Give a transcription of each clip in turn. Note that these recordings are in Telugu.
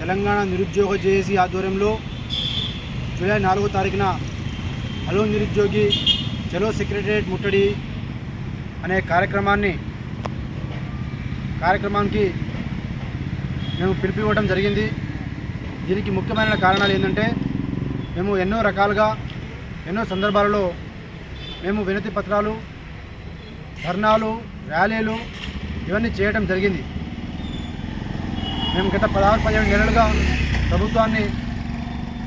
తెలంగాణ నిరుద్యోగ జేఏసీ ఆధ్వర్యంలో జూలై నాలుగో తారీఖున హలో నిరుద్యోగి చలో సెక్రటరియట్ ముట్టడి అనే కార్యక్రమాన్ని కార్యక్రమానికి మేము పిలిపివ్వడం జరిగింది. దీనికి ముఖ్యమైన కారణాలు ఏంటంటే మేము ఎన్నో రకాలుగా ఎన్నో సందర్భాలలో మేము వినతి పత్రాలు ధర్నాలు ర్యాలీలు ఇవన్నీ చేయడం జరిగింది. మేము గత పదహారు పదిహేడు నెలలుగా ప్రభుత్వాన్ని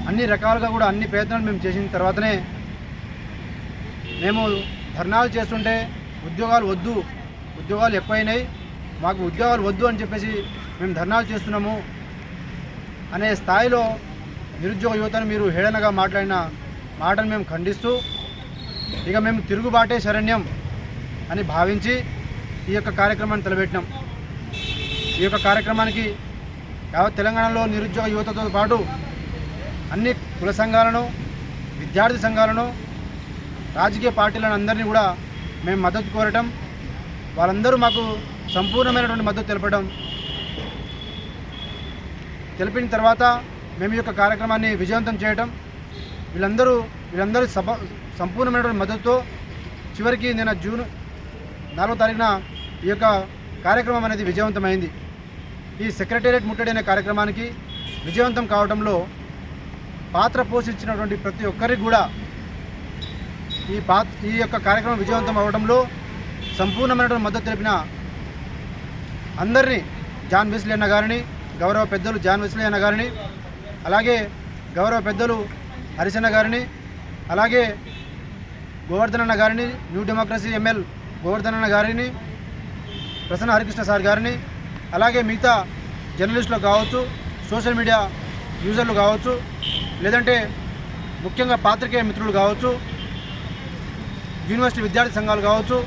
అన్ని రకాలుగా కూడా అన్ని ప్రయత్నాలు మేము చేసిన తర్వాతనే మేము ధర్నాలు చేస్తుంటే ఉద్యోగాలు వద్దు ఉద్యోగాలు ఎక్కువైనాయి. మాకు ఉద్యోగాలు వద్దు అని చెప్పేసి మేము ధర్నాలు చేస్తున్నాము అనే స్థాయిలో నిరుద్యోగ యువతను మీరు హేళనగా మాట్లాడిన మాటను మేము ఖండిస్తూ ఇక మేము తిరుగుబాటే శరణ్యం అని భావించి ఈ యొక్క కార్యక్రమాన్ని తలపెట్టినాం. ఈ యొక్క కార్యక్రమానికి యావత్ తెలంగాణలో నిరుద్యోగ యువతతో పాటు అన్ని కుల సంఘాలను విద్యార్థి సంఘాలను రాజకీయ పార్టీలను అందరినీ కూడా మేము మద్దతు కోరటం వాళ్ళందరూ మాకు సంపూర్ణమైనటువంటి మద్దతు తెలపడం తెలిపిన తర్వాత మేము ఈ యొక్క కార్యక్రమాన్ని విజయవంతం చేయటం వీళ్ళందరూ వీళ్ళందరూ సభ సంపూర్ణమైనటువంటి మద్దతుతో చివరికి నిన్న జూన్ నాలుగో తారీఖున ఈ యొక్క కార్యక్రమం అనేది విజయవంతమైంది. ఈ సెక్రటేరియట్ ముట్టడి అనే కార్యక్రమానికి విజయవంతం కావడంలో పాత్ర పోషించినటువంటి ప్రతి ఒక్కరికి కూడా ఈ పా ఈ యొక్క కార్యక్రమం విజయవంతం అవడంలో సంపూర్ణమైనటువంటి మద్దతు తెలిపిన అందరినీ జాన్ వెస్లీ అన్న గారిని గౌరవ పెద్దలు జాన్ వెస్లీ అన్న గారిని అలాగే గౌరవ పెద్దలు హరిశన్న గారిని అలాగే గోవర్ధన్ అన్న గారిని న్యూ డెమోక్రసీ ఎంఎల్ గోవర్ధన్ అన్న గారిని ప్రసన్న హరికృష్ణ సార్ గారిని అలాగే మిగతా జర్నలిస్టులు కావచ్చు సోషల్ మీడియా యూజర్లు కావచ్చు లేదంటే ముఖ్యంగా పాత్రికేయ మిత్రులు కావచ్చు యూనివర్సిటీ విద్యార్థి సంఘాలు కావచ్చు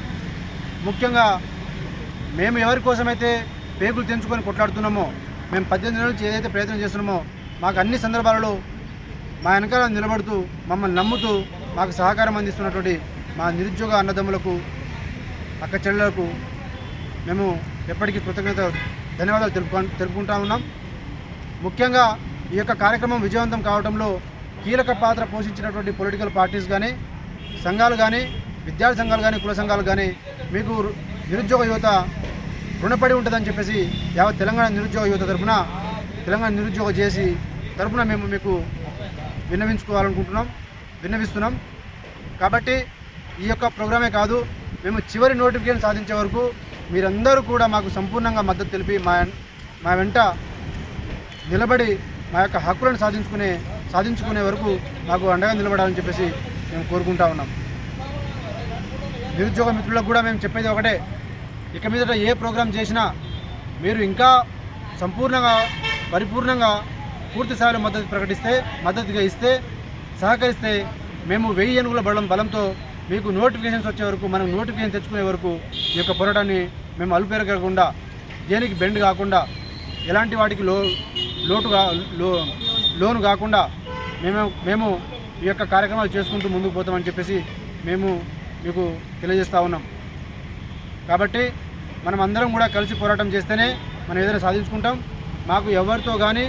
ముఖ్యంగా మేము ఎవరి కోసమైతే పేగులు తెంచుకొని కొట్లాడుతున్నామో మేము పద్దెనిమిది నెలల నుంచి ఏదైతే ప్రయత్నం చేస్తున్నామో మాకు అన్ని సందర్భాలలో మా వెనకాల నిలబడుతూ మమ్మల్ని నమ్ముతూ మాకు సహకారం అందిస్తున్నటువంటి మా నిరుద్యోగ అన్నదమ్ములకు అక్క చెల్లెలకు మేము ఎప్పటికీ కృతజ్ఞత ధన్యవాదాలు తెలుపుకు తెలుపుకుంటా ఉన్నాం. ముఖ్యంగా ఈ యొక్క కార్యక్రమం విజయవంతం కావడంలో కీలక పాత్ర పోషించినటువంటి పొలిటికల్ పార్టీస్ కానీ సంఘాలు కానీ విద్యార్థి సంఘాలు కానీ కుల సంఘాలు కానీ మీకు నిరుద్యోగ యువత రుణపడి ఉంటుందని చెప్పేసి యావత్ తెలంగాణ నిరుద్యోగ యువత తరఫున తెలంగాణ నిరుద్యోగ చేసి తరఫున మేము మీకు విన్నవించుకోవాలనుకుంటున్నాం విన్నవిస్తున్నాం. కాబట్టి ఈ యొక్క ప్రోగ్రామే కాదు మేము చివరి నోటిఫికేషన్ సాధించే వరకు మీరందరూ కూడా మాకు సంపూర్ణంగా మద్దతు తెలిపి మా మా వెంట నిలబడి మా యొక్క హక్కులను సాధించుకునే సాధించుకునే వరకు మాకు అండగా నిలబడాలని చెప్పేసి మేము కోరుకుంటా ఉన్నాం. నిరుద్యోగ మిత్రులకు కూడా మేము చెప్పేది ఒకటే ఇక మీదట ఏ ప్రోగ్రాం చేసినా మీరు ఇంకా సంపూర్ణంగా పరిపూర్ణంగా పూర్తి స్థాయిలో మద్దతు ప్రకటిస్తే మద్దతుగా ఇస్తే సహకరిస్తే మేము వెయ్యి ఏనుగుల బలం బలంతో మీకు నోటిఫికేషన్స్ వచ్చే వరకు మనం నోటిఫికేషన్ తెచ్చుకునే వరకు ఈ యొక్క పోరాటాన్ని మేము అలుపెరగకుండా దేనికి బెండ్ కాకుండా ఎలాంటి వాటికి లో లోటుగా లో లోను కాకుండా మేము మేము ఈ యొక్క కార్యక్రమాలు చేసుకుంటూ ముందుకు పోతామని చెప్పేసి మేము మీకు తెలియజేస్తూ ఉన్నాం. కాబట్టి మనం అందరం కూడా కలిసి పోరాటం చేస్తేనే మనం ఏదైనా సాధించుకుంటాం. మాకు ఎవరితో కానీ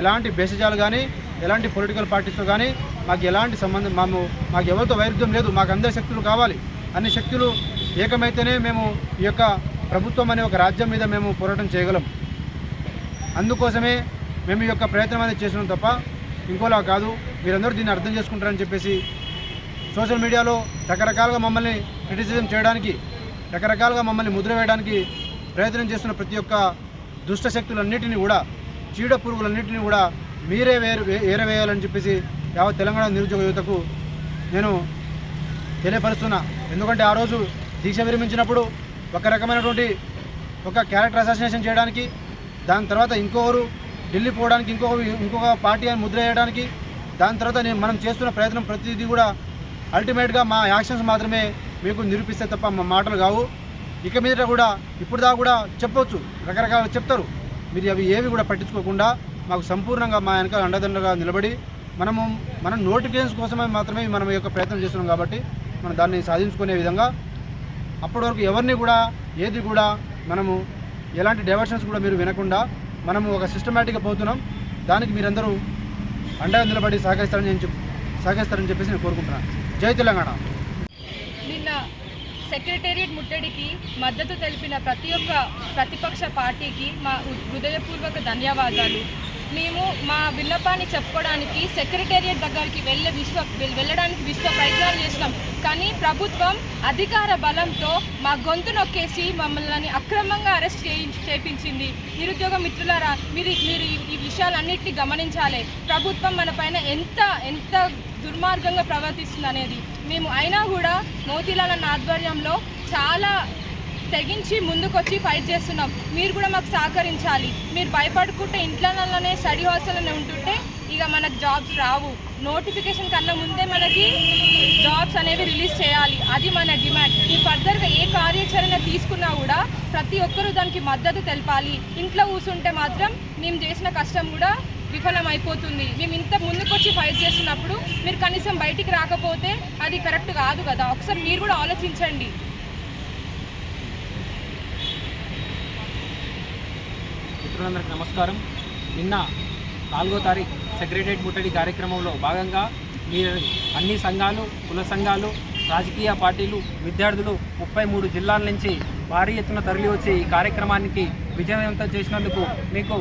ఎలాంటి భేషజాలు కానీ ఎలాంటి పొలిటికల్ పార్టీస్తో కానీ మాకు ఎలాంటి సంబంధం మాము మాకు ఎవరితో వైరుధ్యం లేదు మాకు అందరి శక్తులు కావాలి. అన్ని శక్తులు ఏకమైతేనే మేము ఈ యొక్క ప్రభుత్వం అనే ఒక రాజ్యం మీద మేము పోరాటం చేయగలం. అందుకోసమే మేము ఈ యొక్క ప్రయత్నం అనేది చేసినాం తప్ప ఇంకోలా కాదు. మీరందరూ దీన్ని అర్థం చేసుకుంటారని చెప్పేసి సోషల్ మీడియాలో రకరకాలుగా మమ్మల్ని క్రిటిసిజం చేయడానికి రకరకాలుగా మమ్మల్ని ముద్ర వేయడానికి ప్రయత్నం చేస్తున్న ప్రతి ఒక్క దుష్ట శక్తులన్నిటిని కూడా చీడ పురుగులన్నింటినీ కూడా మీరే వేరు ఏరవేయాలని చెప్పేసి యావత్ తెలంగాణ నిరుద్యోగ యువతకు నేను తెలియపరుస్తున్నా. ఎందుకంటే ఆ రోజు దీక్ష విరమించినప్పుడు ఒక రకమైనటువంటి ఒక క్యారెక్టర్ అసాసినేషన్ చేయడానికి దాని తర్వాత ఇంకొకరు ఢిల్లీ పోవడానికి ఇంకొక ఇంకొక పార్టీ అని ముద్ర వేయడానికి దాని తర్వాత నేను మనం చేస్తున్న ప్రయత్నం ప్రతిదీ కూడా అల్టిమేట్గా మా యాక్షన్స్ మాత్రమే మీకు నిరూపిస్తే తప్ప మా మాటలు కావు. ఇక మీద కూడా ఇప్పుడు దాకా కూడా చెప్పవచ్చు రకరకాలు చెప్తారు. మీరు అవి ఏవి కూడా పట్టించుకోకుండా మాకు సంపూర్ణంగా మా వెనక అండదండగా నిలబడి మనము మనం నోటిఫికేషన్స్ కోసమే మాత్రమే మనం ఈ యొక్క ప్రయత్నం చేస్తున్నాం కాబట్టి మనం దాన్ని సాధించుకునే విధంగా అప్పటి వరకు ఎవరిని కూడా ఏది కూడా మనము ఎలాంటి డైవర్షన్స్ కూడా మీరు వినకుండా మనము ఒక సిస్టమేటిక్గా పోతున్నాం. దానికి మీరందరూ అండగా నిలబడి సహకరిస్తారని నేను చెప్- సహకరిస్తారని చెప్పేసి నేను కోరుకుంటున్నాను. జై తెలంగాణ. సెక్రటేరియట్ ముట్టడికి మద్దతు తెలిపిన ప్రతి ఒక్క ప్రతిపక్ష పార్టీకి మా హృదయపూర్వక ధన్యవాదాలు. మేము మా విన్నపాన్ని చెప్పుకోవడానికి సెక్రటేరియట్ దగ్గరికి వెళ్ళే విశ్వ వెళ్ళడానికి విశ్వ ప్రయత్నాలు చేసినాం. కానీ ప్రభుత్వం అధికార బలంతో మా గొంతు నొక్కేసి మమ్మల్ని అక్రమంగా అరెస్ట్ చేయి చేపించింది. నిరుద్యోగ మిత్రులారా మీరు మీరు ఈ- ఈ విషయాలన్నింటినీ గమనించాలి. ప్రభుత్వం మన పైన ఎంత ఎంత దుర్మార్గంగా ప్రవర్తిస్తుంది అనేది మేము అయినా కూడా మోతీలాల్ అన్న ఆధ్వర్యంలో చాలా తెగించి ముందుకొచ్చి ఫైట్ చేస్తున్నాం. మీరు కూడా మాకు సహకరించాలి. మీరు భయపడుకుంటే ఇంట్లోనే స్టడీ హాస్టల్లోనే ఉంటుంటే ఇక మనకు జాబ్స్ రావు. నోటిఫికేషన్ కన్నా ముందే మనకి జాబ్స్ అనేవి రిలీజ్ చేయాలి. అది మన డిమాండ్ ఈ ఫర్దర్గా ఏ కార్యాచరణ తీసుకున్నా కూడా ప్రతి ఒక్కరూ దానికి మద్దతు తెలపాలి. ఇంట్లో కూర్చుంటే మాత్రం మేము చేసిన కష్టం కూడా విఫలమైపోతుంది. మేము ఇంత ముందుకొచ్చి ఫైట్ చేస్తున్నప్పుడు మీరు కనీసం బయటికి రాకపోతే అది కరెక్ట్ కాదు కదా. ఒకసారి మీరు కూడా ఆలోచించండి. మిత్రులందరికీ నమస్కారం. నిన్న నాలుగో తారీఖు సెక్రటరియట్ ముట్టడి కార్యక్రమంలో భాగంగా మీ అన్ని సంఘాలు కుల సంఘాలు రాజకీయ పార్టీలు విద్యార్థులు ముప్పై మూడు జిల్లాల నుంచి భారీ ఎత్తున తరలి వచ్చి ఈ కార్యక్రమానికి విజయవంతం చేసినందుకు మీకు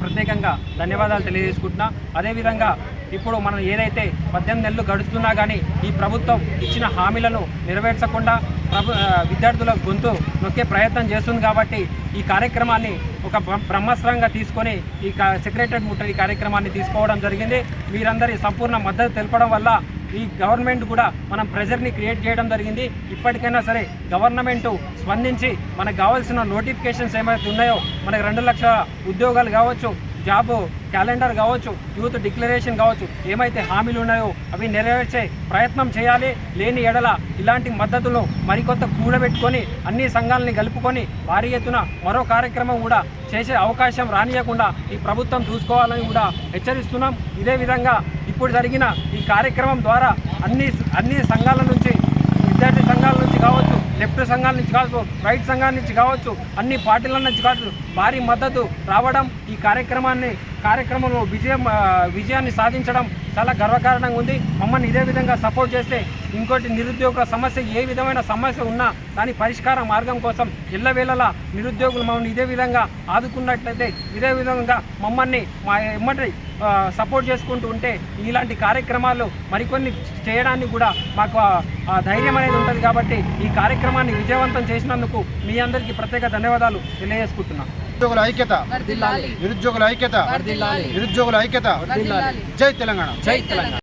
ప్రత్యేకంగా ధన్యవాదాలు తెలియజేసుకుంటున్నా. అదేవిధంగా ఇప్పుడు మనం ఏదైతే పద్దెనిమిది నెలలు గడుస్తున్నా కానీ ఈ ప్రభుత్వం ఇచ్చిన హామీలను నెరవేర్చకుండా ప్రభు విద్యార్థుల గొంతు నొక్కే ప్రయత్నం చేస్తుంది కాబట్టి ఈ కార్యక్రమాన్ని ఒక బ్ర- బ్రహ్మాస్త్రంగా తీసుకొని ఈ సెక్రటరీ ముట్టడి కార్యక్రమాన్ని తీసుకోవడం జరిగింది. మీరందరి సంపూర్ణ మద్దతు తెలపడం వల్ల ఈ గవర్నమెంట్ కూడా మనం ప్రెజర్ని క్రియేట్ చేయడం జరిగింది. ఇప్పటికైనా సరే గవర్నమెంట్ స్పందించి మనకు కావాల్సిన నోటిఫికేషన్స్ ఏమైతే ఉన్నాయో మనకు రెండు లక్షల ఉద్యోగాలు కావచ్చు జాబ్ క్యాలెండర్ కావచ్చు యూత్ డిక్లరేషన్ కావచ్చు ఏమైతే హామీలు ఉన్నాయో అవి నెరవేర్చే ప్రయత్నం చేయాలి. లేని ఎడల ఇలాంటి మద్దతులు మరికొత్త కూడబెట్టుకొని అన్ని సంఘాలని కలుపుకొని భారీ ఎత్తున మరో కార్యక్రమం కూడా చేసే అవకాశం రానియకుండా ఈ ప్రభుత్వం చూసుకోవాలని కూడా హెచ్చరిస్తున్నాం. ఇదే విధంగా ఇప్పుడు జరిగిన ఈ కార్యక్రమం ద్వారా అన్ని అన్ని సంఘాల నుంచి విద్యార్థి సంఘాల నుంచి కావచ్చు లెఫ్ట్ సంఘాల నుంచి కావచ్చు రైట్ సంఘాల నుంచి కావచ్చు అన్ని పార్టీల నుంచి కావచ్చు భారీ మద్దతు రావడం ఈ కార్యక్రమాన్ని కార్యక్రమంలో విజయం విజయాన్ని సాధించడం చాలా గర్వకారణంగా ఉంది. మమ్మల్ని ఇదే విధంగా సపోర్ట్ చేస్తే ఇంకోటి నిరుద్యోగుల సమస్య ఏ విధమైన సమస్య ఉన్నా దాని పరిష్కార మార్గం కోసం ఎల్లవేళలా నిరుద్యోగులు మమ్మల్ని ఇదే విధంగా ఆదుకున్నట్లయితే ఇదే విధంగా మమ్మల్ని మా ఎమ్మటి సపోర్ట్ చేసుకుంటూ ఉంటే ఇలాంటి కార్యక్రమాలు మరికొన్ని చేయడానికి కూడా మాకు ధైర్యం అనేది ఉంటుంది కాబట్టి ఈ కార్యక్రమాన్ని విజయవంతం చేసినందుకు మీ అందరికీ ప్రత్యేక ధన్యవాదాలు తెలియజేసుకుంటున్నాను. నిరుద్యోగుల ఐక్యత. నిరుద్యోగుల ఐక్యత. నిరుద్యోగుల ఐక్యత. జై తెలంగాణ. జై తెలంగాణ.